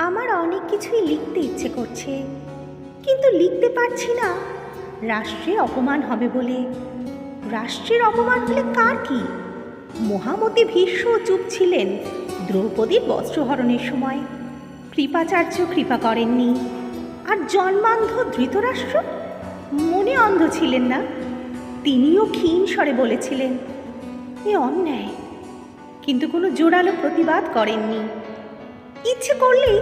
আমার অনেক কিছুই লিখতে ইচ্ছে করছে। কিন্তু লিখতে পারছি না। রাষ্ট্রের অপমান হবে বলে। রাষ্ট্রের অপমান হলে কার কি? মহামতি ভীষ্ম চুপ ছিলেন দ্রৌপদীর বস্ত্রহরণের সময়। কৃপাচার্য কৃপা করেননি। আর জন্মান্ধ ধৃতরাষ্ট্র? মনে অন্ধ ছিলেন না। তিনিও ক্ষীণ স্বরে বলেছিলেন, এ অন্যায়। কিন্তু কোনো জোরালো প্রতিবাদ করেননি। ইচ্ছে করলেই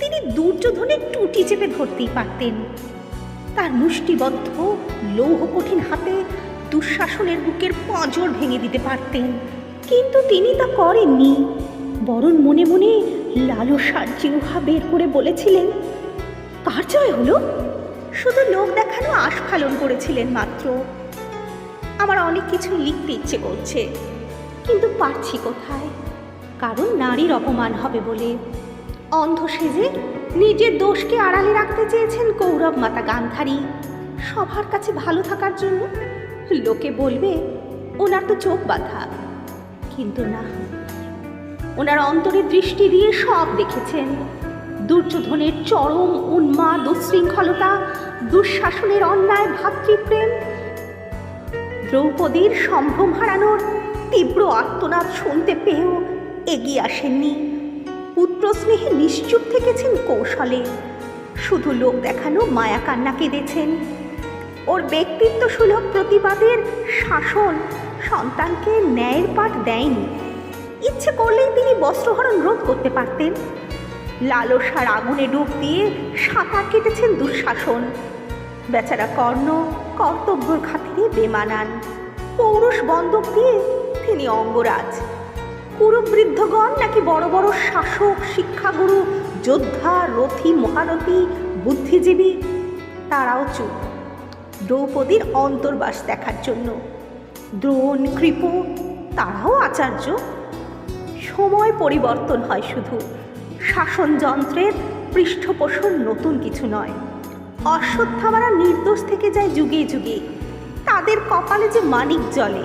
তিনি দুর্যোধনের টুটি চেপে ধরতেই পারতেন। তার মুষ্টিবদ্ধ লৌহ কঠিন হাতে দুঃশাসনের বুকের পাঁজর ভেঙে দিতে পারতেন। কিন্তু তিনি তা করেননি। বরং মনে মনে লালসার জিহ্বা বের করে বলেছিলেন, কার জয় হলো? শুধু লোক দেখানো আস্ফালন করেছিলেন মাত্র। আমার অনেক কিছু লিখতে ইচ্ছে করছে, কিন্তু পারছি কোথায়? কারণ নারীর অপমান হবে বলে। অন্ধ সেজে নিজের দোষকে আড়ালে রাখতে চেয়েছেন কৌরব মাতা গান্ধারী। সবার কাছে ভালো থাকার জন্য লোকে বলবে, ওনার তো চোখ বাঁধা। কিন্তু না, ওনার অন্তরে দৃষ্টি দিয়ে সব দেখেছেন। দুর্যোধনের চরম উন্মাদ উচ্ছৃঙ্খলতা দুঃশাসনের অন্যায় ভাতৃপ্রেম, দ্রৌপদীর সম্ভ্রম হারানোর তীব্র আত্মনাদ শুনতে পেয়েও এগিয়ে আসেননি। পুত্র স্নেহে নিশ্চুপ থেকেছেন কৌশলে। শুধু লোক দেখানো মায়া কান্না কেঁদেছেন ওর ব্যক্তিত্ব সুলভ প্রতিবাদের শাসন সন্তানকে ন্যায়ের পাঠ দেয়নি। ইচ্ছে করলেই তিনি বস্ত্রহরণ রোধ করতে পারতেন। লালসার আগুনে ডুব দিয়ে সাঁতার কেটেছেন দুঃশাসন। বেচারা কর্ণ কর্তব্যর খাতিরে বেমানান। পৌরুষ বন্দক দিয়ে তিনি অঙ্গরাজ। কুরুবৃদ্ধগণ নাকি বড় বড় শাসক, শিক্ষাগুরু, যোদ্ধা, রথী, মহারথী, বুদ্ধিজীবী? তারাও চুপ। দ্রৌপদীর অন্তর্বাস দেখার জন্য। দ্রোণ, কৃপ, তারাও আচার্য। সময় পরিবর্তন হয় শুধু। শাসনযন্ত্রের পৃষ্ঠপোষণ নতুন কিছু নয়। অশ্বত্থামারা নির্দোষ থেকে যায় যুগে যুগে। তাদের কপালে যে মানিক জলে।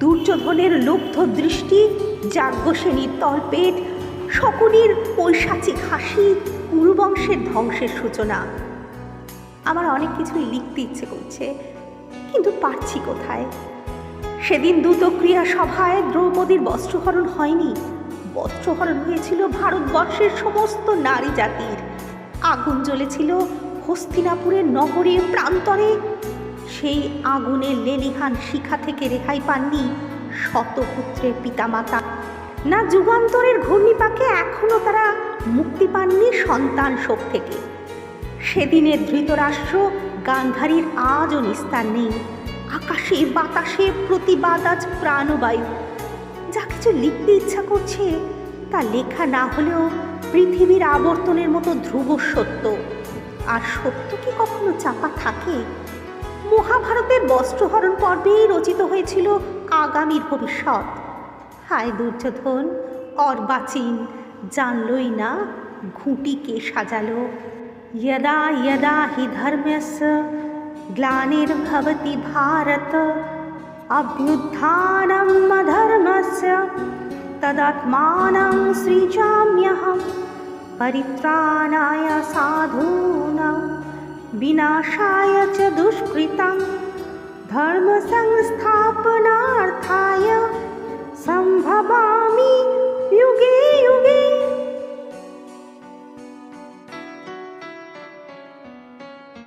দুর্যোধনের লুব্ধ দৃষ্টি যাজ্ঞসেনীর তলপেট, শকুনির পৈশাচিক হাসি কুরুবংশের ধ্বংসের সূচনা। আমার অনেক কিছুই লিখতে ইচ্ছে করছে, কিন্তু পারছি কোথায়? সেদিন দ্রুতক্রিয়া সভায় দ্রৌপদীর বস্ত্রহরণ হয়নি। বস্ত্রহরণ হয়েছিল ভারতবর্ষের সমস্ত নারী জাতির। আগুন জ্বলেছিল হস্তিনাপুরের নগরে প্রান্তরে। সেই আগুনের লেলিহান শিখা থেকে রেহাই পাননি শতপুত্রের পিতামাতা। না যুগান্তরের ঘূর্ণিপাকে এখনও তারা মুক্তি পাননি সন্তান শোক থেকে। সেদিনের ধৃতরাষ্ট্র গান্ধারীর আজও নিস্তার নেই। আকাশে বাতাসে প্রতিবাদ আজ প্রাণবায়ু। যা কিছু লিখতে ইচ্ছা করছে, তা লেখা না হলেও পৃথিবীর আবর্তনের মতো ধ্রুব সত্য। আর সত্য কি কখনো চাপা থাকে? মহাভারতের বস্ত্রহরণ পর্বেই রচিত হয়েছিল আগামীর ভবিষ্যৎ হায় দুর্যোধন অর্বাচীন জানলই না ঘুঁটিকে সাজালো यदा यदा हि धर्मस्य ग्लानिर्भवति भारत अभ्युत्थानम् अधर्मस्य तदात्मानं सृजाम्यहं परित्राणाय साधूनां विनाशाय च दुष्कृतं धर्मसंस्थापनार्थाय सम्भवामि युगे युगे